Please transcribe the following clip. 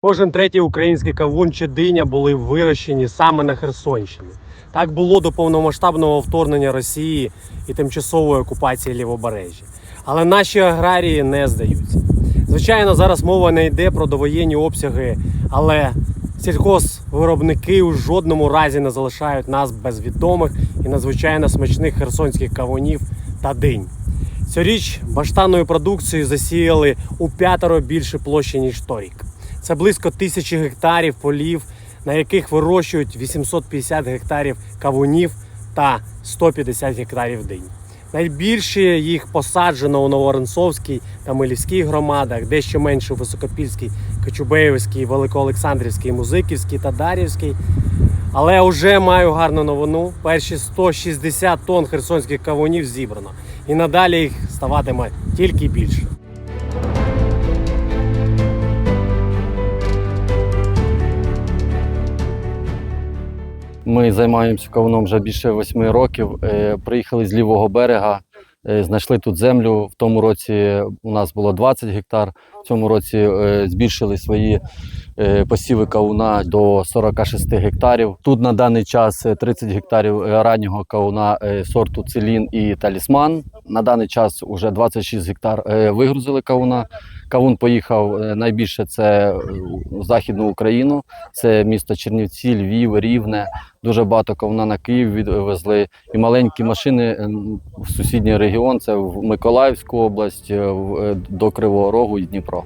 Кожен третій український кавун чи диня були вирощені саме на Херсонщині. Так було до повномасштабного вторгнення Росії і тимчасової окупації Лівобережжя. Але наші аграрії не здаються. Звичайно, зараз мова не йде про довоєнні обсяги, але сільхозвиробники у жодному разі не залишають нас без відомих і надзвичайно смачних херсонських кавунів та динь. Цьогоріч баштанною продукцією засіяли у п'ятеро більше площі, ніж торік. Це близько тисячі гектарів полів, на яких вирощують 850 гектарів кавунів та 150 гектарів динь. Найбільше їх посаджено у Новоронцовській та Милівській громадах, дещо менше у Високопільській, Кочубеївській, Великоолександрівській, Музиківській та Дар'ївській. Але вже маю гарну новину. Перші 160 тонн херсонських кавунів зібрано. І надалі їх ставатиме тільки більше. Ми займаємося кавуном вже більше восьми років. Е, Приїхали з лівого берега, е, знайшли тут землю. В тому році у нас було 20 гектар. В цьому році е, збільшили свої посіви кавуна до 46 гектарів. Тут на даний час е, 30 гектарів раннього кавуна сорту Целін і Талісман. На даний час вже 26 гектар вигрузили кавуна. Кавун поїхав е, найбільше це е, в Західну Україну. Це місто Чернівці, Львів, Рівне. Дуже багато ковна на Київ відвезли. І маленькі машини в сусідній регіон, це в Миколаївську область, е, е, до Кривого Рогу і Дніпро.